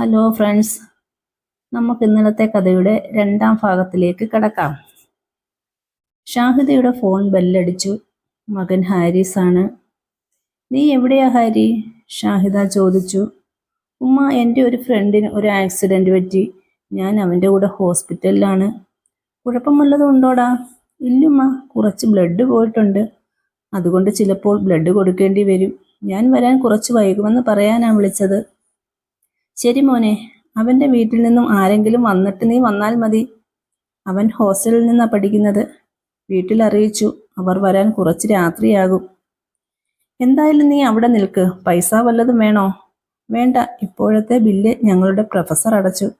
Hello friends നമുക്ക് ഇന്നലത്തെ കഥയുടെ രണ്ടാം ഭാഗത്തിലേക്ക് കടക്കാം. ഷാഹിദയുടെ ഫോൺ ബെല്ലടിച്ചു. മകൻ ഹാരിസ് ആണ് നീ എവിടെയാ ഹാരി? ഷാഹിദ ചോദിച്ചു. ഉമ്മ എന്റെ ഒരു ഫ്രണ്ടിന് ഒരു ആക്സിഡന്റ് പറ്റി. ഞാൻ അവന്റെ കൂടെ ഹോസ്പിറ്റലിലാണ് കുഴപ്പമുള്ളതുണ്ടോടാ ഇല്ലുമ്മ കുറച്ച് ബ്ലഡ് പോയിട്ടുണ്ട്. അതുകൊണ്ട് ചിലപ്പോൾ ബ്ലഡ് കൊടുക്കേണ്ടി വരും. ഞാൻ വരാൻ കുറച്ച് വൈകുമെന്ന് പറയാനാണ് വിളിച്ചത്. ശരി മോനെ അവന്റെ വീട്ടിൽ നിന്നും ആരെങ്കിലും വന്നിട്ട് നീ വന്നാൽ മതി. അവൻ ഹോസ്റ്റലിൽ നിന്നാണ് പഠിക്കുന്നത്. വീട്ടിൽ അറിയിച്ചു അവർ വരാൻ കുറച്ച് രാത്രിയാകും. എന്തായാലും നീ അവിടെ നിൽക്ക് പൈസ വല്ലതും വേണോ? വേണ്ട ഇപ്പോഴത്തെ ബില്ല് ഞങ്ങളുടെ പ്രൊഫസർ അടച്ചു.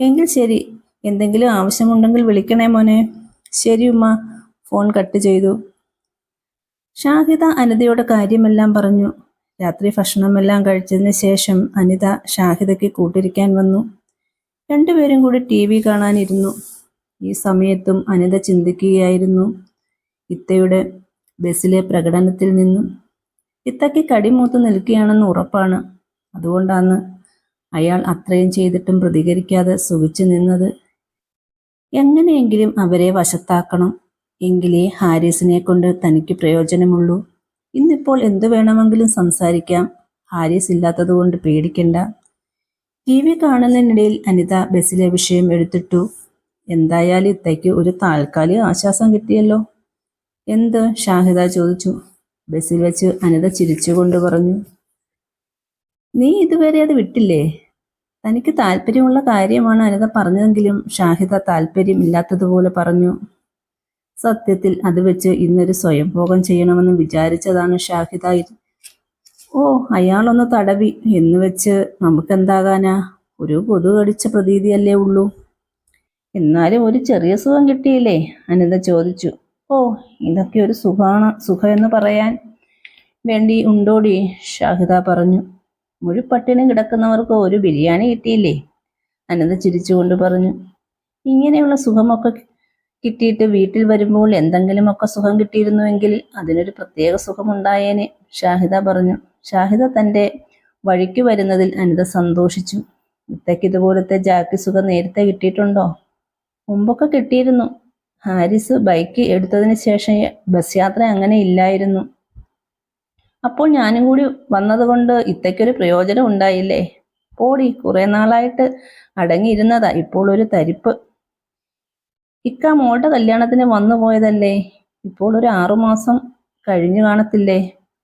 എങ്കിൽ ശരി എന്തെങ്കിലും ആവശ്യമുണ്ടെങ്കിൽ വിളിക്കണേ മോനെ. ശരി ഉമ്മ ഫോൺ കട്ട് ചെയ്തു. ഷാഹിദ അനിതയോട് കാര്യമെല്ലാം പറഞ്ഞു. രാത്രി ഭക്ഷണമെല്ലാം കഴിച്ചതിന് ശേഷം അനിത ഷാഹിദയ്ക്ക് കൂട്ടിരിക്കാൻ വന്നു. രണ്ടുപേരും കൂടി ടി വി കാണാനിരുന്നു. ഈ സമയത്തും അനിത ചിന്തിക്കുകയായിരുന്നു ഇത്തയുടെ ബസ്സിലെ പ്രകടനത്തിൽ നിന്നും. ഇത്തയ്ക്ക് കടിമൂത്ത് നിൽക്കുകയാണെന്ന് ഉറപ്പാണ്. അതുകൊണ്ടാണ് അയാൾ അത്രയും ചെയ്തിട്ടും പ്രതികരിക്കാതെ സുഖിച്ചു നിന്നത്. എങ്ങനെയെങ്കിലും അവരെ വശത്താക്കണം. എങ്കിലേ ഹാരിസിനെ കൊണ്ട് തനിക്ക് പ്രയോജനമുള്ളൂ. ഇന്നിപ്പോൾ എന്തു വേണമെങ്കിലും സംസാരിക്കാം. ഹാരിസ് ഇല്ലാത്തതുകൊണ്ട് പേടിക്കണ്ട. ടി വി കാണുന്നതിനിടയിൽ അനിത ബസ്സിലെ വിഷയം എടുത്തിട്ടു. എന്തായാലും ഇത്തയ്ക്ക് ഒരു താൽക്കാലിക ആശ്വാസം കിട്ടിയല്ലോ. എന്ത്? ഷാഹിദ ചോദിച്ചു. ബസ്സിൽ വെച്ച് അനിത ചിരിച്ചുകൊണ്ട് പറഞ്ഞു. നീ ഇതുവരെ അത് വിട്ടില്ലേ? തനിക്ക് താല്പര്യമുള്ള കാര്യമാണ് അനിത പറഞ്ഞതെങ്കിലും ഷാഹിദ താല്പര്യം ഇല്ലാത്തതുപോലെ പറഞ്ഞു. സത്യത്തിൽ അത് വെച്ച് ഇന്നൊരു സ്വയംഭോഗം ചെയ്യണമെന്ന് വിചാരിച്ചതാണ് ഷാഹിദ ഓ അയാളൊന്ന് തടവി. എന്ന് വെച്ച് നമുക്കെന്താകാനാ? ഒരു കൊതു കടിച്ച പ്രതീതിയല്ലേ ഉള്ളൂ. എന്നാലും ഒരു ചെറിയ സുഖം കിട്ടിയില്ലേ? അനിത ചോദിച്ചു. ഓ ഇതൊക്കെ ഒരു സുഖമാണ് സുഖം എന്ന് പറയാൻ വേണ്ടി ഉണ്ടോടി? ഷാഹിദ പറഞ്ഞു. മുഴുപ്പട്ടിണി കിടക്കുന്നവർക്ക് ഒരു ബിരിയാണി കിട്ടിയില്ലേ? അനന്ത ചിരിച്ചുകൊണ്ട് പറഞ്ഞു. ഇങ്ങനെയുള്ള സുഖമൊക്കെ കിട്ടിയിട്ട് വീട്ടിൽ വരുമ്പോൾ എന്തെങ്കിലുമൊക്കെ സുഖം കിട്ടിയിരുന്നുവെങ്കിൽ അതിനൊരു പ്രത്യേക സുഖമുണ്ടായേനെ ഷാഹിദ പറഞ്ഞു. ഷാഹിദ തന്റെ വഴിക്ക് വരുന്നതിൽ അനിത സന്തോഷിച്ചു. ഇത്തയ്ക്ക് ഇതുപോലത്തെ ജാക്കി സുഖം നേരത്തെ കിട്ടിയിട്ടുണ്ടോ? മുമ്പൊക്കെ കിട്ടിയിരുന്നു. ഹാരിസ് ബൈക്ക് എടുത്തതിന് ശേഷം ബസ് യാത്ര അങ്ങനെ ഇല്ലായിരുന്നു. അപ്പോൾ ഞാനും കൂടി വന്നതുകൊണ്ട് ഇത്തയ്ക്കൊരു പ്രയോജനം ഉണ്ടായില്ലേ? പോടി കുറെ നാളായിട്ട് അടങ്ങിയിരുന്നതാ ഇപ്പോൾ ഒരു തരിപ്പ്. ഇക്ക മോളുടെ കല്യാണത്തിന് വന്നു പോയതല്ലേ? ഇപ്പോൾ ഒരു ആറുമാസം കഴിഞ്ഞു കാണത്തില്ലേ?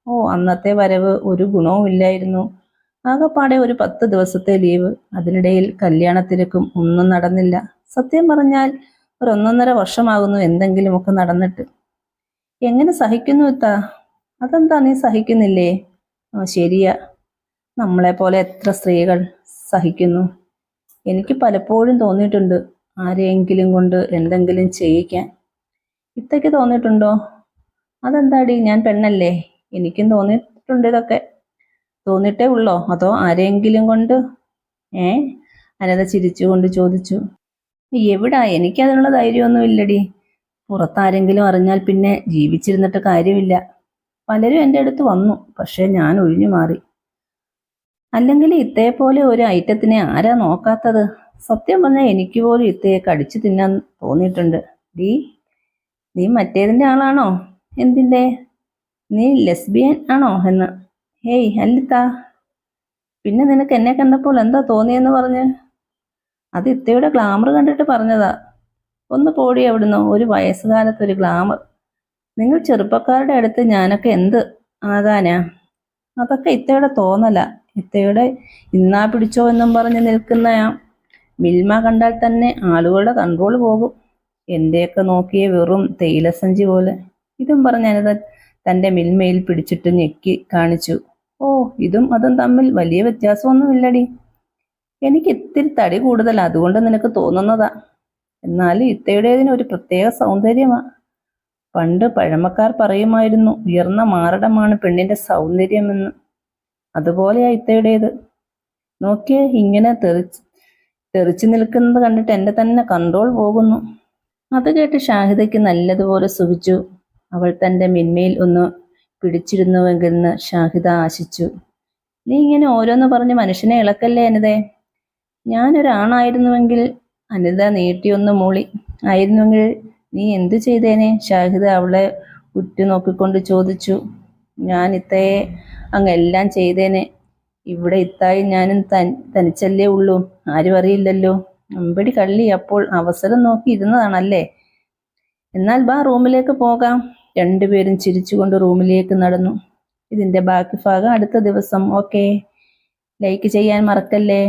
ഓ അന്നത്തെ വരവ് ഒരു ഗുണവും ഇല്ലായിരുന്നു. ആകപ്പാടെ ഒരു പത്ത് ദിവസത്തെ ലീവ്. അതിനിടയിൽ കല്യാണത്തിരക്കും ഒന്നും നടന്നില്ല. സത്യം പറഞ്ഞാൽ ഒരു ഒന്നൊന്നര വർഷമാകുന്നു എന്തെങ്കിലുമൊക്കെ നടന്നിട്ട്. എങ്ങനെ സഹിക്കുന്നു ഇത്താ? അതെന്താ നീ സഹിക്കുന്നില്ലേ? ആ ശരിയാ. നമ്മളെപ്പോലെ എത്ര സ്ത്രീകൾ സഹിക്കുന്നു? എനിക്ക് പലപ്പോഴും തോന്നിയിട്ടുണ്ട്. ആരെയെങ്കിലും കൊണ്ട് എന്തെങ്കിലും ചെയ്യിക്കാൻ. ഇത്തയ്ക്ക് തോന്നിയിട്ടുണ്ടോ? അതെന്താടി? ഞാൻ പെണ്ണല്ലേ? എനിക്കും തോന്നിയിട്ടുണ്ട് ഇതൊക്കെ. തോന്നിട്ടേ ഉള്ളോ? അതോ ആരെയെങ്കിലും കൊണ്ട്? ഏ? അനത ചിരിച്ചുകൊണ്ട് ചോദിച്ചു. എവിടാ? എനിക്കതിനുള്ള ധൈര്യമൊന്നും ഇല്ലടി പുറത്താരെങ്കിലും അറിഞ്ഞാൽ പിന്നെ ജീവിച്ചിരുന്നിട്ട് കാര്യമില്ല. പലരും എന്റെ അടുത്ത് വന്നു പക്ഷേ ഞാൻ ഒഴിഞ്ഞു മാറി അല്ലെങ്കിൽ ഇത്തയെ പോലെ ഒരു ഐറ്റത്തിനെ ആരാ നോക്കാത്തത്? സത്യം പറഞ്ഞാൽ എനിക്ക് പോലും ഇത്തയെ കടിച്ചു തിന്നാൻ തോന്നിയിട്ടുണ്ട്. ഡീ നീ മറ്റേതിന്റെ ആളാണോ? എന്തിന്റെ നീ ലെസ്ബിയൻ ആണോ എന്ന്. ഹേയ് അല്ലിത്താ പിന്നെ നിനക്ക് എന്നെ കണ്ടപ്പോൾ എന്താ തോന്നിയെന്ന് പറഞ്ഞ്? അത് ഇത്തയുടെ ഗ്ലാമർ കണ്ടിട്ട് പറഞ്ഞതാ. ഒന്ന് പോടി അവിടുന്ന്. ഒരു വയസ്സുകാലത്ത് ഒരു ഗ്ലാമർ. നിങ്ങൾ ചെറുപ്പക്കാരുടെ അടുത്ത് ഞാനൊക്കെ എന്ത് ആകാനാ? അതൊക്കെ ഇത്തയുടെ തോന്നല. ഇത്തയുടെ ഇന്നാ പിടിച്ചോ എന്നും പറഞ്ഞ് നിൽക്കുന്ന മിൽമ കണ്ടാൽ തന്നെ ആളുകളുടെ കൺട്രോൾ പോകും. എന്തെയൊക്കെ നോക്കിയ വെറും തേയിലസഞ്ചി പോലെ. ഇതും പറഞ്ഞ് അനിത തന്റെ മിൽമയിൽ പിടിച്ചിട്ട് ഞെക്കി കാണിച്ചു. ഓ ഇതും അതും തമ്മിൽ വലിയ വ്യത്യാസമൊന്നുമില്ലടി. എനിക്ക് ഇത്തിരി തടി കൂടുതൽ അതുകൊണ്ട് നിനക്ക് തോന്നുന്നതാ. എന്നാൽ ഇത്തയുടേതിന് ഒരു പ്രത്യേക സൗന്ദര്യമാ. പണ്ട് പഴമക്കാർ പറയുമായിരുന്നു ഉയർന്ന മാരടമാണ് പെണ്ണിന്റെ സൗന്ദര്യമെന്ന്. അതുപോലെയാ ഇത്തയുടേത്. നോക്കിയേ ഇങ്ങനെ തെറിച്ച് തെറിച്ചു നിൽക്കുന്നത് കണ്ടിട്ട് എന്റെ തന്നെ കൺട്രോൾ പോകുന്നു. അത് കേട്ട് ഷാഹിദയ്ക്ക് നല്ലതുപോലെ സുഖിച്ചു. അവൾ തന്റെ മിന്മയിൽ ഒന്ന് പിടിച്ചിരുന്നുവെങ്കിലെന്ന് ഷാഹിദ ആശിച്ചു. നീ ഇങ്ങനെ ഓരോന്ന് പറഞ്ഞ് മനുഷ്യനെ ഇളക്കല്ലേ അനിതേ? ഞാനൊരാണായിരുന്നുവെങ്കിൽ അനിത നീട്ടിയൊന്ന് മൂളി. ആയിരുന്നുവെങ്കിൽ നീ എന്തു ചെയ്തേനെ? ഷാഹിദ അവളെ ഉറ്റുനോക്കിക്കൊണ്ട് ചോദിച്ചു. ഞാൻ ഇത്തയെ അങ്ങെല്ലാം ചെയ്തേനെ. ഇവിടെ ഇത്തായി ഞാനും തനിച്ചല്ലേ ഉള്ളൂ. ആരും അറിയില്ലല്ലോ. അമ്പടി കള്ളി അപ്പോൾ അവസരം നോക്കി ഇരുന്നതാണല്ലേ? എന്നാൽ ബാ റൂമിലേക്ക് പോകാം. രണ്ടുപേരും ചിരിച്ചുകൊണ്ട് റൂമിലേക്ക് നടന്നു. ഇതിന്റെ ബാക്കി ഭാഗം അടുത്ത ദിവസം ഓക്കെ. ലൈക്ക് ചെയ്യാൻ മറക്കല്ലേ?